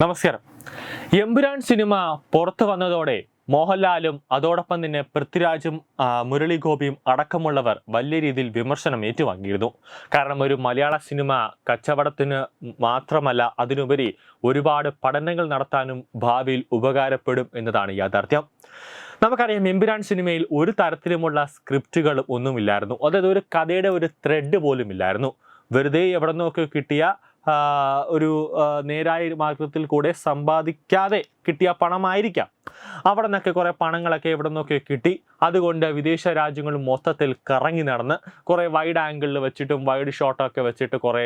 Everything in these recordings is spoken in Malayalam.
നമസ്കാരം. എമ്പുരാൻ സിനിമ പുറത്തു വന്നതോടെ മോഹൻലാലും അതോടൊപ്പം തന്നെ പൃഥ്വിരാജും ആ, മുരളി ഗോപിയും അടക്കമുള്ളവർ വലിയ രീതിയിൽ വിമർശനം ഏറ്റുവാങ്ങിയിരുന്നു. കാരണം ഒരു മലയാള സിനിമ കച്ചവടത്തിന് മാത്രമല്ല അതിനുപരി ഒരുപാട് പഠനങ്ങൾ നടത്താനും ഭാവിയിൽ ഉപകാരപ്പെടും എന്നതാണ് യാഥാർത്ഥ്യം. നമുക്കറിയാം എമ്പുരാൻ സിനിമയിൽ ഒരു തരത്തിലുമുള്ള സ്ക്രിപ്റ്റുകൾ ഒന്നുമില്ലായിരുന്നു. അതായത് ഒരു കഥയുടെ ഒരു ത്രെഡ് പോലും ഇല്ലായിരുന്നു വെറുതെ എവിടെ നിന്നൊക്കെ കിട്ടിയ ഒരു നേരായ മാർഗത്തിൽ കൂടെ സമ്പാദിക്കാതെ കിട്ടിയ പണമായിരിക്കാം. അവിടെ നിന്നൊക്കെ കുറേ പണങ്ങളൊക്കെ എവിടെ നിന്നൊക്കെ കിട്ടി. അതുകൊണ്ട് വിദേശ രാജ്യങ്ങൾ മൊത്തത്തിൽ കറങ്ങി നടന്ന് കുറേ വൈഡ് ആംഗിളിൽ വെച്ചിട്ടും വൈഡ് ഷോട്ടൊക്കെ വെച്ചിട്ട് കുറേ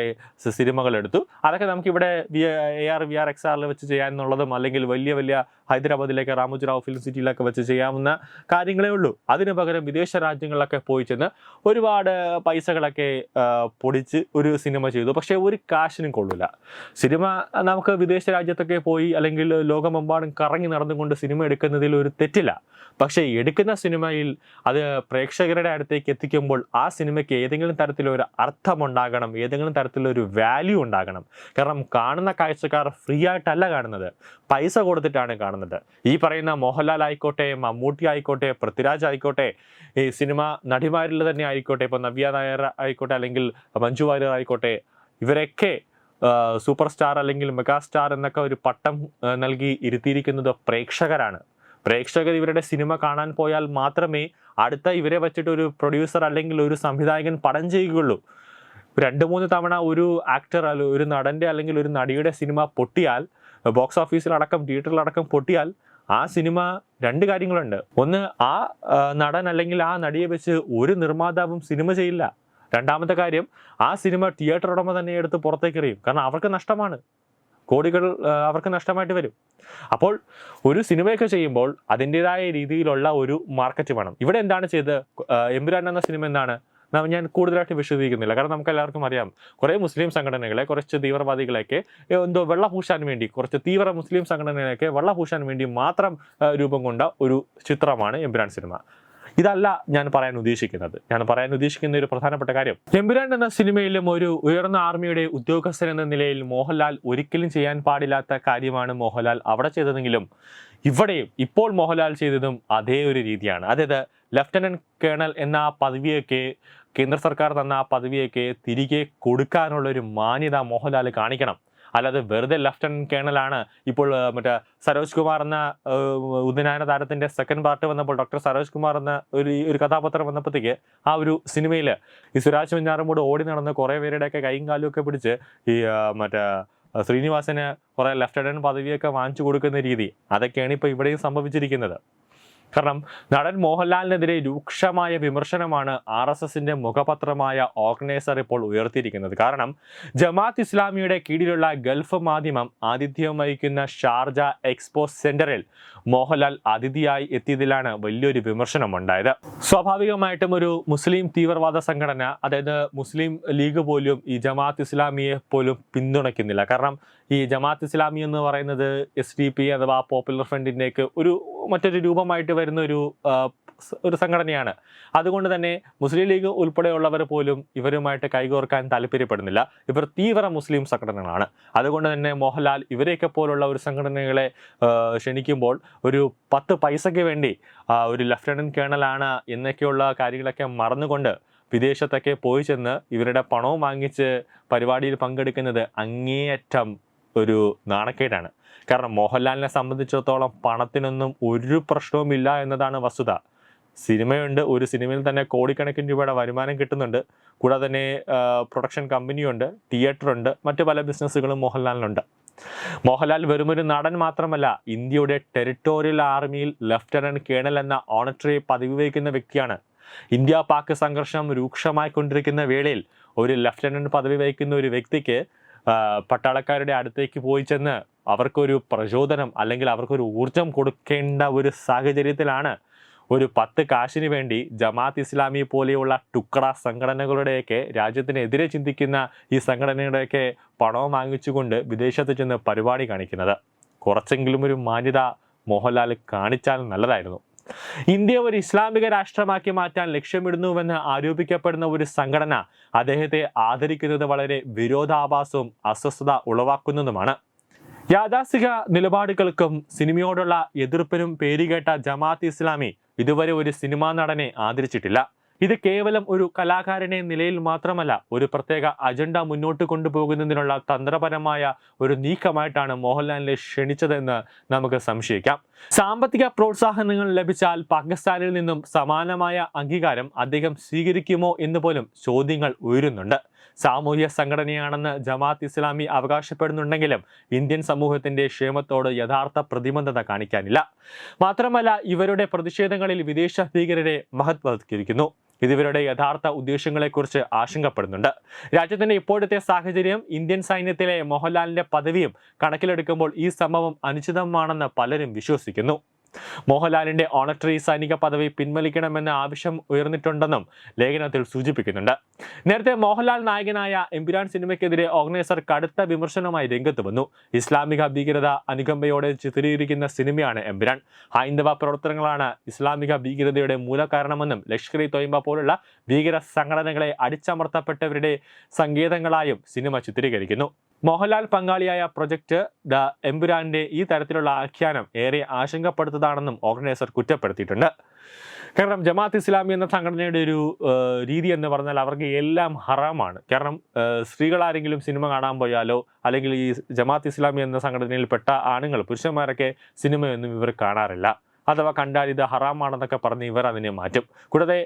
സിനിമകൾ എടുത്തു. അതൊക്കെ നമുക്കിവിടെ V A R V R X ആറിൽ വെച്ച് ചെയ്യാമെന്നുള്ളതും അല്ലെങ്കിൽ വലിയ വലിയ ഹൈദരാബാദിലേക്ക് റാമുജിറാവ് ഫിലിം സിറ്റിയിലൊക്കെ വെച്ച് ചെയ്യാവുന്ന കാര്യങ്ങളേ ഉള്ളൂ. അതിന് പകരം വിദേശ രാജ്യങ്ങളിലൊക്കെ പോയി ചെന്ന് ഒരുപാട് പൈസകളൊക്കെ പൊടിച്ച് ഒരു സിനിമ ചെയ്തു. പക്ഷേ ഒരു കാശിനും കൊള്ളില്ല സിനിമ നമുക്ക് വിദേശ രാജ്യത്തൊക്കെ പോയി അല്ലെങ്കിൽ ലോകമെമ്പാടും കറങ്ങി നടന്നുകൊണ്ട് സിനിമ എടുക്കുന്നതിൽ ഒരു തെറ്റില്ല. പക്ഷേ എടുക്കുന്ന സിനിമയിൽ അത് പ്രേക്ഷകരുടെ അടുത്തേക്ക് എത്തിക്കുമ്പോൾ ആ സിനിമയ്ക്ക് ഏതെങ്കിലും തരത്തിലൊരു അർത്ഥമുണ്ടാകണം ഏതെങ്കിലും തരത്തിലൊരു വാല്യൂ ഉണ്ടാകണം. കാരണം കാണുന്ന കാഴ്ചക്കാർ ഫ്രീ ആയിട്ടല്ല കാണുന്നത്. പൈസ കൊടുത്തിട്ടാണ് കാണുന്നത്. ഈ പറയുന്ന മോഹൻലാൽ ആയിക്കോട്ടെ മമ്മൂട്ടി ആയിക്കോട്ടെ പൃഥ്വിരാജ് ആയിക്കോട്ടെ ഈ സിനിമ നടിമാരിൽ തന്നെ ആയിക്കോട്ടെ ഇപ്പോൾ നവ്യ നായർ ആയിക്കോട്ടെ അല്ലെങ്കിൽ മഞ്ജു വാര്യർ ആയിക്കോട്ടെ ഇവരൊക്കെ സൂപ്പർ സ്റ്റാർ അല്ലെങ്കിൽ മെഗാ സ്റ്റാർ എന്നൊക്കെ ഒരു പട്ടം നൽകി ഇരുത്തിയിരിക്കുന്നത് പ്രേക്ഷകരാണ്. പ്രേക്ഷകർ ഇവരുടെ സിനിമ കാണാൻ പോയാൽ മാത്രമേ അടുത്ത ഇവരെ വച്ചിട്ട് ഒരു പ്രൊഡ്യൂസർ അല്ലെങ്കിൽ ഒരു സംവിധായകൻ പടം ചെയ്യുകയുള്ളൂ. രണ്ട് മൂന്ന് തവണ ഒരു ആക്ടർ അല്ല ഒരു നടന്റെ അല്ലെങ്കിൽ ഒരു നടിയുടെ സിനിമ പൊട്ടിയാൽ ബോക്സ് ഓഫീസിലടക്കം തിയേറ്ററിലടക്കം പൊട്ടിയാൽ ആ സിനിമ രണ്ട് കാര്യങ്ങളുണ്ട്. ഒന്ന് ആ, നടൻ അല്ലെങ്കിൽ ആ നടിയെ വെച്ച് ഒരു നിർമ്മാതാവും സിനിമ ചെയ്യില്ല. രണ്ടാമത്തെ കാര്യം ആ സിനിമ തിയേറ്റർ ഉടമ തന്നെ എടുത്ത് പുറത്തേക്ക് എറിയും. കാരണം അവർക്ക് നഷ്ടമാണ്. കോടികൾ അവർക്ക് നഷ്ടമായിട്ട് വരും. അപ്പോൾ ഒരു സിനിമയൊക്കെ ചെയ്യുമ്പോൾ അതിന്റെതായ രീതിയിലുള്ള ഒരു മാർക്കറ്റ് വേണം. ഇവിടെ എന്താണ് ചെയ്ത് എമ്പുരാൻ എന്ന സിനിമ എന്താണ്? ഞാൻ കൂടുതലായിട്ട് വിശദീകരിക്കുന്നില്ല. കാരണം നമുക്ക് എല്ലാവർക്കും അറിയാം കുറേ മുസ്ലിം സംഘടനകളെ കുറച്ച് തീവ്രവാദികളെയൊക്കെ എന്തോ വെള്ള പൂശാൻ വേണ്ടി കുറച്ച് തീവ്ര മുസ്ലിം സംഘടനകളെയൊക്കെ വെള്ള പൂശാൻ വേണ്ടി മാത്രം രൂപം കൊണ്ട ഒരു ചിത്രമാണ് എമ്പുരാൻ സിനിമ. ഇതല്ല ഞാൻ പറയാൻ ഉദ്ദേശിക്കുന്നത്. ഞാൻ പറയാൻ ഉദ്ദേശിക്കുന്ന ഒരു പ്രധാനപ്പെട്ട കാര്യം. എമ്പുരാൻ എന്ന സിനിമയിലും ഒരു ഉയർന്ന ആർമിയുടെ ഉദ്യോഗസ്ഥൻ എന്ന നിലയിൽ മോഹൻലാൽ ഒരിക്കലും ചെയ്യാൻ പാടില്ലാത്ത കാര്യമാണ് മോഹൻലാൽ അവിടെ ചെയ്തതെങ്കിലും ഇവിടെയും ഇപ്പോൾ മോഹൻലാൽ ചെയ്തതും അതേ ഒരു രീതിയാണ്. അതായത് ലഫ്റ്റനന്റ് കേണൽ എന്ന പദവിയൊക്കെ കേന്ദ്ര സർക്കാർ തന്ന ആ പദവിയൊക്കെ തിരികെ കൊടുക്കാനുള്ള ഒരു മാന്യത മോഹൻലാൽ കാണിക്കണം. അല്ലാതെ വെറുതെ ലഫ്റ്റനന്റ് കേണലാണ് ഇപ്പോൾ മറ്റേ സരോജ് കുമാർ എന്ന ഉദിനായന താരത്തിന്റെ സെക്കൻഡ് പാർട്ട് വന്നപ്പോൾ ഡോക്ടർ സരോജ് കുമാർ എന്ന ഒരു ഒരു കഥാപാത്രം വന്നപ്പോഴത്തേക്ക് ആ ഒരു സിനിമയിൽ ഈ സുരാജ് വെഞ്ഞാറുമൂട് ഓടി നടന്ന് കുറേ പേരുടെയൊക്കെ കൈയും കാലും ഒക്കെ പിടിച്ച് ഈ മറ്റേ ശ്രീനിവാസന് കുറേ ലെഫ്റ്റനന്റ് പദവിയൊക്കെ വാങ്ങിച്ചു കൊടുക്കുന്ന രീതി. അതൊക്കെയാണ് ഇപ്പോൾ ഇവിടെയും സംഭവിച്ചിരിക്കുന്നത്. കാരണം നടൻ മോഹൻലാലിനെതിരെ രൂക്ഷമായ വിമർശനമാണ് ആർ എസ് എസിന്റെ മുഖപത്രമായ ഓർഗനൈസർ ഇപ്പോൾ ഉയർത്തിയിരിക്കുന്നത്. കാരണം ജമാഅത്ത് ഇസ്ലാമിയുടെ കീഴിലുള്ള ഗൾഫ് മാധ്യമം ആതിഥ്യം വഹിക്കുന്ന ഷാർജ എക്സ്പോ സെന്ററിൽ മോഹൻലാൽ അതിഥിയായി എത്തിയതിലാണ് വലിയൊരു വിമർശനം ഉണ്ടായത് സ്വാഭാവികമായിട്ടും ഒരു മുസ്ലിം തീവ്രവാദ സംഘടന അതായത് മുസ്ലിം ലീഗ് പോലും ഈ ജമാഅത്ത് ഇസ്ലാമിയെ പോലും പിന്തുണയ്ക്കുന്നില്ല. കാരണം ഈ ജമാഅത്ത് ഇസ്ലാമി എന്ന് പറയുന്നത് എസ് ഡി പി അഥവാ പോപ്പുലർ ഫ്രണ്ടിന്റെയൊക്കെ ഒരു മറ്റൊരു രൂപമായിട്ട് വരുന്ന ഒരു ഒരു സംഘടനയാണ്. അതുകൊണ്ട് തന്നെ മുസ്ലിം ലീഗ് ഉൾപ്പെടെയുള്ളവർ പോലും ഇവരുമായിട്ട് കൈകോർക്കാൻ താല്പര്യപ്പെടുന്നില്ല. ഇവർ തീവ്ര മുസ്ലിം സംഘടനകളാണ്. അതുകൊണ്ട് തന്നെ മോഹൻലാൽ ഇവരെയൊക്കെ പോലുള്ള ഒരു സംഘടനകളെ ക്ഷണിക്കുമ്പോൾ ഒരു പത്ത് പൈസയ്ക്ക് വേണ്ടി ഒരു ലഫ്റ്റനന്റ് കേണലാണ് എന്നൊക്കെയുള്ള കാര്യങ്ങളൊക്കെ മറന്നുകൊണ്ട് വിദേശത്തൊക്കെ പോയി ചെന്ന് ഇവരുടെ പണവും വാങ്ങിച്ച് പരിപാടിയിൽ പങ്കെടുക്കുന്നത് അങ്ങേയറ്റം ഒരു നാണക്കേടാണ്. കാരണം മോഹൻലാലിനെ സംബന്ധിച്ചിടത്തോളം പണത്തിനൊന്നും ഒരു പ്രശ്നവുമില്ല എന്നതാണ് വസ്തുത. സിനിമയുണ്ട്. ഒരു സിനിമയിൽ തന്നെ കോടിക്കണക്കിന് രൂപയുടെ വരുമാനം കിട്ടുന്നുണ്ട്. കൂടാതെ തന്നെ പ്രൊഡക്ഷൻ കമ്പനിയുണ്ട് തിയേറ്ററുണ്ട് മറ്റു പല ബിസിനസ്സുകളും മോഹൻലാലിനുണ്ട്. മോഹൻലാൽ വെറുമൊരു നടൻ മാത്രമല്ല ഇന്ത്യയുടെ ടെറിട്ടോറിയൽ ആർമിയിൽ ലഫ്റ്റനന്റ് കേണൽ എന്ന ഓണറ്ററി പദവി വഹിക്കുന്ന വ്യക്തിയാണ്. ഇന്ത്യ പാക് സംഘർഷം രൂക്ഷമായിക്കൊണ്ടിരിക്കുന്ന വേളയിൽ ഒരു ലഫ്റ്റനന്റ് പദവി വഹിക്കുന്ന ഒരു വ്യക്തിക്ക് പട്ടാളക്കാരുടെ അടുത്തേക്ക് പോയി ചെന്ന് അവർക്കൊരു പ്രചോദനം അല്ലെങ്കിൽ അവർക്കൊരു ഊർജം കൊടുക്കേണ്ട ഒരു സാഹചര്യത്തിലാണ് ഒരു പത്ത് കാശിന് വേണ്ടി ജമാഅത്ത് ഇസ്ലാമി പോലെയുള്ള ടുക്കട സംഘടനകളുടെയൊക്കെ രാജ്യത്തിനെതിരെ ചിന്തിക്കുന്ന ഈ സംഘടനയുടെയൊക്കെ പണവും വാങ്ങിച്ചുകൊണ്ട് വിദേശത്ത് ചെന്ന് പരിപാടി കാണിക്കുന്നത്. കുറച്ചെങ്കിലും ഒരു മാന്യത മോഹൻലാൽ കാണിച്ചാൽ നല്ലതായിരുന്നു. ഇന്ത്യ ഒരു ഇസ്ലാമിക രാഷ്ട്രമാക്കി മാറ്റാൻ ലക്ഷ്യമിടുന്നുവെന്ന് ആരോപിക്കപ്പെടുന്ന ഒരു സംഘടന അദ്ദേഹത്തെ ആദരിക്കുന്നത് വളരെ വിരോധാഭാസവും അസ്വസ്ഥത ഉളവാക്കുന്നതുമാണ്. യാഥാസ്ഥിക നിലപാടുകൾക്കും സിനിമയോടുള്ള എതിർപ്പിനും പേരുകേട്ട ജമാഅത്ത് ഇസ്ലാമി ഇതുവരെ ഒരു സിനിമാ നടനെ ആദരിച്ചിട്ടില്ല. ഇത് കേവലം ഒരു കലാകാരനെ നിലയിൽ മാത്രമല്ല ഒരു പ്രത്യേക അജണ്ട മുന്നോട്ട് കൊണ്ടുപോകുന്നതിനുള്ള തന്ത്രപരമായ ഒരു നീക്കമായിട്ടാണ് മോഹൻലാലിനെ ക്ഷണിച്ചതെന്ന് നമുക്ക് സംശയിക്കാം. സാമ്പത്തിക പ്രോത്സാഹനങ്ങൾ ലഭിച്ചാൽ പാകിസ്ഥാനിൽ നിന്നും സമാനമായ അംഗീകാരം അദ്ദേഹം സ്വീകരിക്കുമോ എന്ന് പോലും ചോദ്യങ്ങൾ ഉയരുന്നുണ്ട്. സാമൂഹ്യ സംഘടനയാണെന്ന് ജമാഅത്ത് ഇസ്ലാമി അവകാശപ്പെടുന്നുണ്ടെങ്കിലും ഇന്ത്യൻ സമൂഹത്തിന്റെ ക്ഷേമത്തോട് യഥാർത്ഥ പ്രതിബദ്ധത കാണിക്കാനില്ല. മാത്രമല്ല ഇവരുടെ പ്രതിഷേധങ്ങളിൽ വിദേശ ഭീകരരെ മഹത്വവത്കരിക്കുന്നു. ഇത് ഇവരുടെ യഥാർത്ഥ ഉദ്ദേശങ്ങളെക്കുറിച്ച് ആശങ്കപ്പെടുന്നുണ്ട്. രാജ്യത്തിന്റെ ഇപ്പോഴത്തെ സാഹചര്യം ഇന്ത്യൻ സൈന്യത്തിലെ മോഹൻലാലിന്റെ പദവിയും കണക്കിലെടുക്കുമ്പോൾ ഈ സംഭവം അനുചിതമാണെന്ന് പലരും വിശ്വസിക്കുന്നു. മോഹൻലാലിന്റെ ഓണറ്ററി സൈനിക പദവി പിൻവലിക്കണമെന്ന ആവശ്യം ഉയർന്നിട്ടുണ്ടെന്നും ലേഖനത്തിൽ സൂചിപ്പിക്കുന്നുണ്ട്. നേരത്തെ മോഹൻലാൽ നായകനായ എമ്പുരാൻ സിനിമയ്ക്കെതിരെ ഓർഗനൈസർ കടുത്ത വിമർശനവുമായി രംഗത്ത് വന്നു. ഇസ്ലാമിക ഭീകരത അനുകമ്പയോടെ ചിത്രീകരിക്കുന്ന സിനിമയാണ് എമ്പുരാൻ ഹൈന്ദവ പ്രവർത്തനങ്ങളാണ് ഇസ്ലാമിക ഭീകരതയുടെ മൂലകാരണമെന്നും ലഷ്കർ ഇ തൊയ്മ പോലുള്ള ഭീകര സംഘടനകളെ അടിച്ചമർത്തപ്പെട്ടവരുടെ സങ്കേതങ്ങളായും സിനിമ ചിത്രീകരിക്കുന്നു. മോഹൻലാൽ പങ്കാളിയായ പ്രൊജക്ട് ദ എമ്പുരാന്റെ ഈ തരത്തിലുള്ള ആഖ്യാനം ഏറെ ആശങ്കപ്പെടുത്തതാണെന്നും ഓർഗനൈസർ കുറ്റപ്പെടുത്തിയിട്ടുണ്ട്. കാരണം ജമാഅത്ത് ഇസ്ലാമി എന്ന സംഘടനയുടെ ഒരു രീതി എന്ന് പറഞ്ഞാൽ അവർക്ക് എല്ലാം ഹറാമാണ്. കാരണം സ്ത്രീകൾ ആരെങ്കിലും സിനിമ കാണാൻ പോയാലോ അല്ലെങ്കിൽ ഈ ജമാഅത്ത് ഇസ്ലാമി എന്ന സംഘടനയിൽപ്പെട്ട ആണുങ്ങൾ പുരുഷന്മാരൊക്കെ സിനിമയൊന്നും ഇവർ കാണാറില്ല. അഥവാ കണ്ടാൽ ഇത് ഹറാമാണെന്നൊക്കെ പറഞ്ഞ് ഇവർ അതിനെ മാറ്റും. കൂടാതെ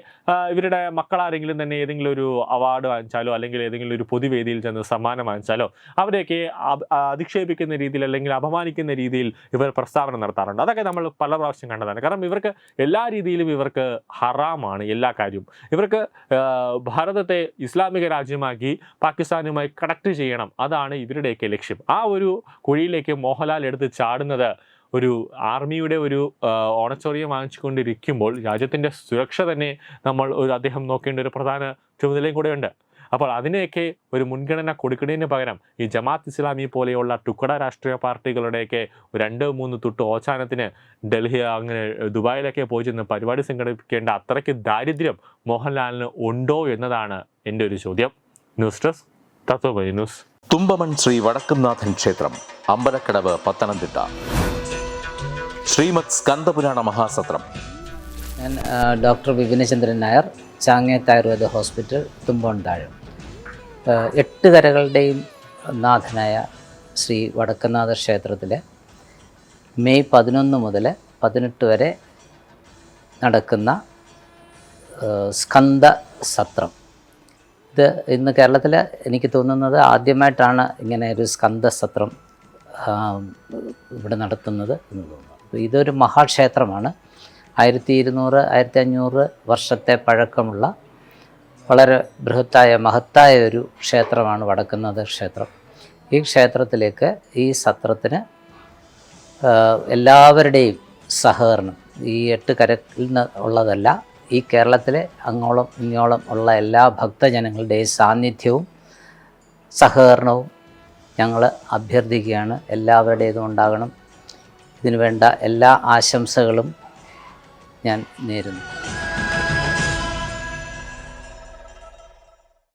ഇവരുടെ മക്കളാരെങ്കിലും തന്നെ ഏതെങ്കിലും ഒരു അവാർഡ് വാങ്ങിച്ചാലോ അല്ലെങ്കിൽ ഏതെങ്കിലും ഒരു പൊതുവേദിയിൽ ചെന്ന് സമ്മാനം വാങ്ങിച്ചാലോ അവരെയൊക്കെ അധിക്ഷേപിക്കുന്ന രീതിയിൽ അല്ലെങ്കിൽ അപമാനിക്കുന്ന രീതിയിൽ ഇവർ പ്രസ്താവന നടത്താറുണ്ട്. അതൊക്കെ നമ്മൾ പല പ്രാവശ്യം കണ്ടതാണ്. കാരണം ഇവർക്ക് എല്ലാ രീതിയിലും ഇവർക്ക് ഹറാമാണ് എല്ലാ കാര്യവും. ഇവർക്ക് ഭാരതത്തെ ഇസ്ലാമിക രാജ്യമാക്കി പാകിസ്ഥാനുമായി കണക്ട് ചെയ്യണം. അതാണ് ഇവരുടെയൊക്കെ ലക്ഷ്യം. ആ ഒരു കുഴിയിലേക്ക് മോഹൻലാൽ എടുത്ത് ചാടുന്നത് ഒരു ആർമിയുടെ ഒരു ഓണച്ചോറിയം വാങ്ങിച്ചുകൊണ്ടിരിക്കുമ്പോൾ രാജ്യത്തിന്റെ സുരക്ഷ തന്നെ നമ്മൾ ഒരു അദ്ദേഹം നോക്കേണ്ട ഒരു പ്രധാന ചുമതലയും കൂടെയുണ്ട് അപ്പോൾ അതിനെയൊക്കെ ഒരു മുൻഗണന കൊടുക്കുന്നതിന് പകരം ഈ ജമാത്ത് ഇസ്ലാമി പോലെയുള്ള ടുക്കട രാഷ്ട്രീയ പാർട്ടികളുടെയൊക്കെ രണ്ട് മൂന്ന് തൊട്ട് ഓച്ചാനത്തിന് ഡൽഹി അങ്ങനെ ദുബായിലൊക്കെ പോയി ചെന്ന് പരിപാടി സംഘടിപ്പിക്കേണ്ട അത്രയ്ക്ക് ദാരിദ്ര്യം മോഹൻലാലിന് ഉണ്ടോ എന്നതാണ് എന്റെ ഒരു ചോദ്യം. News desk Tatwamayi news. Thumpamon Sree Vadakkumnathan ക്ഷേത്രം അമ്പലക്കടവ് പത്തനംതിട്ട. ശ്രീമത് സ്കന്ദപുരാണ മഹാസത്രം. ഞാൻ ഡോക്ടർ വിപിനചന്ദ്രൻ നായർ ചാങ്ങേത്ത് ആയുർവേദ ഹോസ്പിറ്റൽ തുമ്പോണ്ടാഴം എട്ട് കരകളുടെയും നാഥനായ ശ്രീ വടക്കനാഥ ക്ഷേത്രത്തിലെ മെയ് പതിനൊന്ന് മുതൽ പതിനെട്ട് വരെ നടക്കുന്ന സ്കന്ദ സത്രം. ഇത് ഇന്ന് കേരളത്തിൽ എനിക്ക് തോന്നുന്നത് ആദ്യമായിട്ടാണ് ഇങ്ങനെ ഒരു സ്കന്ദ സത്രം ഇവിടെ നടത്തുന്നത് എന്ന് തോന്നുന്നു. ഇതൊരു മഹാക്ഷേത്രമാണ്. ആയിരത്തി ഇരുന്നൂറ് ആയിരത്തി അഞ്ഞൂറ് വർഷത്തെ പഴക്കമുള്ള വളരെ ബൃഹത്തായ മഹത്തായ ഒരു ക്ഷേത്രമാണ് വടക്കുന്നാഥ ക്ഷേത്രം. ഈ ക്ഷേത്രത്തിലേക്ക് ഈ സത്രത്തിന് എല്ലാവരുടെയും സഹകരണം ഈ എട്ട് കരയിൽ നിന്ന് ഉള്ളതല്ല ഈ കേരളത്തിലെ അങ്ങോളം ഇങ്ങോളം ഉള്ള എല്ലാ ഭക്തജനങ്ങളുടെയും സാന്നിധ്യവും സഹകരണവും ഞങ്ങൾ അഭ്യർത്ഥിക്കുകയാണ്. എല്ലാവരുടേതും ഉണ്ടാകണം. ഇതിനു വേണ്ട എല്ലാ ആശംസകളും ഞാൻ നേരുന്നു.